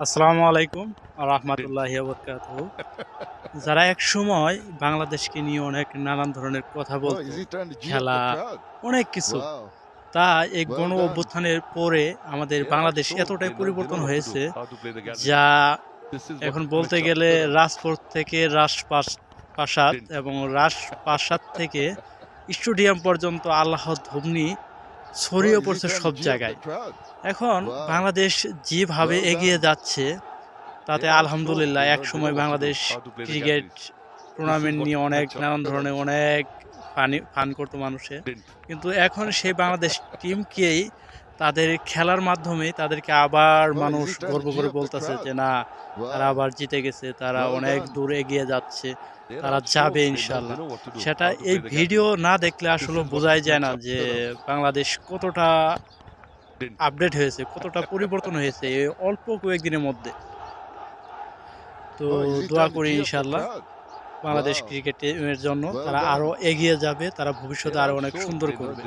আসসালামু আলাইকুম রহমতুল্লাহ যারা এক সময় বাংলাদেশকে নিয়ে অনেক নানান ধরনের কথা oh, বলতো খেলা অনেক কিছু। তা এই গণ অভ্যুত্থানের পরে আমাদের বাংলাদেশ এতটাই পরিবর্তন হয়েছে. যা এখন বলতে গেলে রাজপথ থেকে রাজপ্রাসাদ এবং রাজপ্রাসাদ থেকে স্টেডিয়াম পর্যন্ত আল্লাহ ধুমনি ছড়িয়ে পড়ছে সব জায়গায়। এখন বাংলাদেশ যেভাবে এগিয়ে যাচ্ছে তাতে আলহামদুলিল্লাহ এক সময় বাংলাদেশ ক্রিকেট টুর্নামেন্ট নিয়ে অনেক নানান ধরনের অনেক পানি ফান করতো মানুষে। কিন্তু এখন সেই বাংলাদেশ টিমকেই তাদের খেলার মাধ্যমে তাদেরকে আবার মানুষ গর্ব করে বলতেছে যে না তারা আবার জিতে গেছে তারা অনেক. দূর এগিয়ে যাচ্ছে তারা যাবে ইনশাল্লাহ সেটা এই ভিডিও না দেখলে আসলে বোঝাই যায় না যে বাংলাদেশ কতটা আপডেট হয়েছে কতটা পরিবর্তন হয়েছে এই অল্প কয়েকদিনের মধ্যে তো দোয়া করি ইনশাল্লাহ? বাংলাদেশ Wow. ক্রিকেটের জন্য তারা. আরও এগিয়ে যাবে তারা ভবিষ্যতে আরও অনেক সুন্দর করবে